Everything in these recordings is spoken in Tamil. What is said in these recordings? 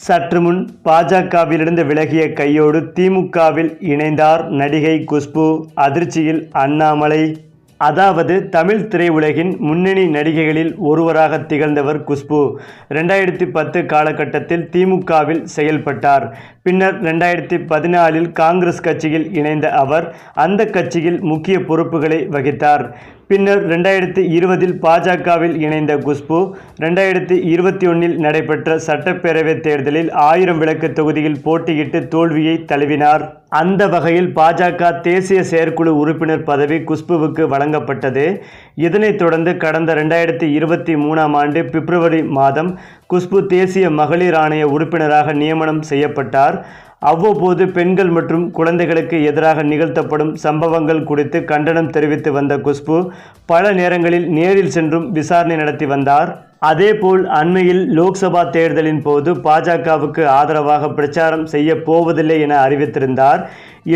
சற்று முன் பாஜகவிலிருந்து விலகிய கையோடு திமுகவில் இணைந்தார் நடிகை குஷ்பு. அதிர்ச்சியில் அண்ணாமலை அதாவது தமிழ் திரையுலகின் முன்னணி நடிகைகளில் ஒருவராக திகழ்ந்தவர் குஷ்பு. ரெண்டாயிரத்தி பத்து காலகட்டத்தில் திமுகவில் செயல்பட்டார். பின்னர் ரெண்டாயிரத்தி பதினாலில் காங்கிரஸ் கட்சியில் இணைந்த அவர் அந்த கட்சியில் முக்கிய பொறுப்புகளை வகித்தார். பின்னர் ரெண்டாயிரத்தி இருபதில் பாஜகவில் இணைந்த குஷ்பு ரெண்டாயிரத்தி இருபத்தி ஒன்றில் நடைபெற்ற சட்டப்பேரவைத் தேர்தலில் ஆயிரம் விளக்கு தொகுதியில் போட்டியிட்டு தோல்வியை தழுவினார். அந்த வகையில் பாஜக தேசிய செயற்குழு உறுப்பினர் பதவி குஷ்புவுக்கு வழங்கப்பட்டது. இதனைத் தொடர்ந்து கடந்த ரெண்டாயிரத்தி இருபத்தி மூணாம் ஆண்டு பிப்ரவரி மாதம் குஷ்பு தேசிய மகளிர் ஆணைய உறுப்பினராக நியமனம் செய்யப்பட்டார். அவ்வப்போது பெண்கள் மற்றும் குழந்தைகளுக்கு எதிராக நிகழ்த்தப்படும் சம்பவங்கள் குறித்து கண்டனம் தெரிவித்து வந்த குஷ்பு பல நேரங்களில் நேரில் சென்றும் விசாரணை நடத்தி வந்தார். அதேபோல் அண்மையில் லோக்சபா தேர்தலின் போது பாஜகவுக்கு ஆதரவாக பிரச்சாரம் செய்ய போவதில்லை என அறிவித்திருந்தார்.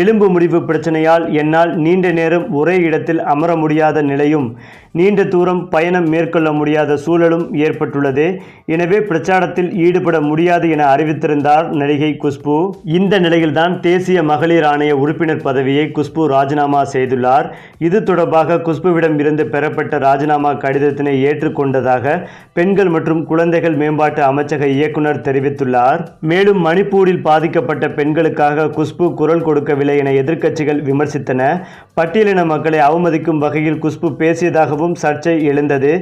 எலும்பு முடிவு பிரச்சனையால் என்னால் நீண்ட நேரம் ஒரே இடத்தில் அமர முடியாத நிலையும் நீண்ட தூரம் பயணம் மேற்கொள்ள முடியாத சூழலும் ஏற்பட்டுள்ளது. எனவே பிரச்சாரத்தில் ஈடுபட முடியாது என அறிவித்திருந்தார் நடிகை குஷ்பு. இந்த நிலையில்தான் தேசிய மகளிர் ஆணைய உறுப்பினர் பதவியை குஷ்பு ராஜினாமா செய்துள்ளார். இது தொடர்பாக குஷ்புவிடம் இருந்து பெறப்பட்ட ராஜினாமா கடிதத்தினை ஏற்றுக்கொண்டதாக பெண்கள் மற்றும் குழந்தைகள் மேம்பாட்டு அமைச்சக இயக்குனர் தெரிவித்துள்ளார். மேலும் மணிப்பூரில் பாதிக்கப்பட்ட பெண்களுக்காக குஷ்பு குரல் கொடுக்க கொடுக்கவில்லை என எதிர்க்கட்சிகள் விமர்சித்தன. பட்டியலின மக்களை அவமதிக்கும் வகையில் குஷ்பு பேசியதாகவும் சர்ச்சை எழுந்தது.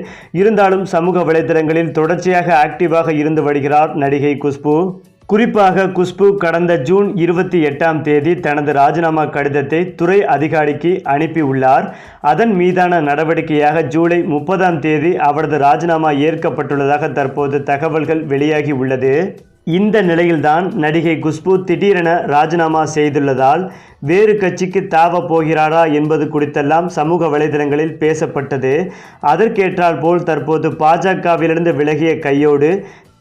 இருந்தாலும் சமூக வலைதளங்களில் தொடர்ச்சியாக ஆக்டிவாக இருந்து வருகிறார் நடிகை குஷ்பு. குறிப்பாக குஷ்பு கடந்த ஜூன் இருபத்தி எட்டாம் தேதி தனது ராஜினாமா கடிதத்தை துறை அதிகாரிக்கு அனுப்பியுள்ளார் அதன் மீதான நடவடிக்கையாக ஜூலை முப்பதாம் தேதி அவரது ராஜினாமா ஏற்கப்பட்டுள்ளதாக தற்போது தகவல்கள் வெளியாகி உள்ளது. இந்த நிலையில்தான் நடிகை குஷ்பு திடீரென ராஜினாமா செய்துள்ளதால் வேறு கட்சிக்கு தாவ போகிறாரா என்பது குறித்தெல்லாம் சமூக வலைதளங்களில் பேசப்பட்டது. அதற்கேற்றால் போல் தற்போது பாஜகவிலிருந்து விலகிய கையோடு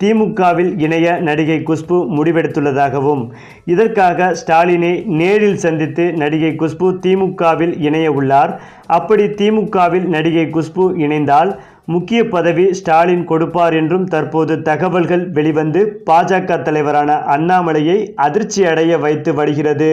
திமுகவில் இணைய நடிகை குஷ்பு முடிவெடுத்துள்ளதாகவும் இதற்காக ஸ்டாலினை நேரில் சந்தித்து நடிகை குஷ்பு திமுகவில் இணைய உள்ளார். அப்படி திமுகவில் நடிகை குஷ்பு இணைந்தால் முக்கிய பதவி ஸ்டாலின் கொடுப்பார் என்றும் தற்போது தகவல்கள் வெளிவந்து பாஜக தலைவரான அண்ணாமலையை அதிர்ச்சி அடைய வைத்து வருகிறது.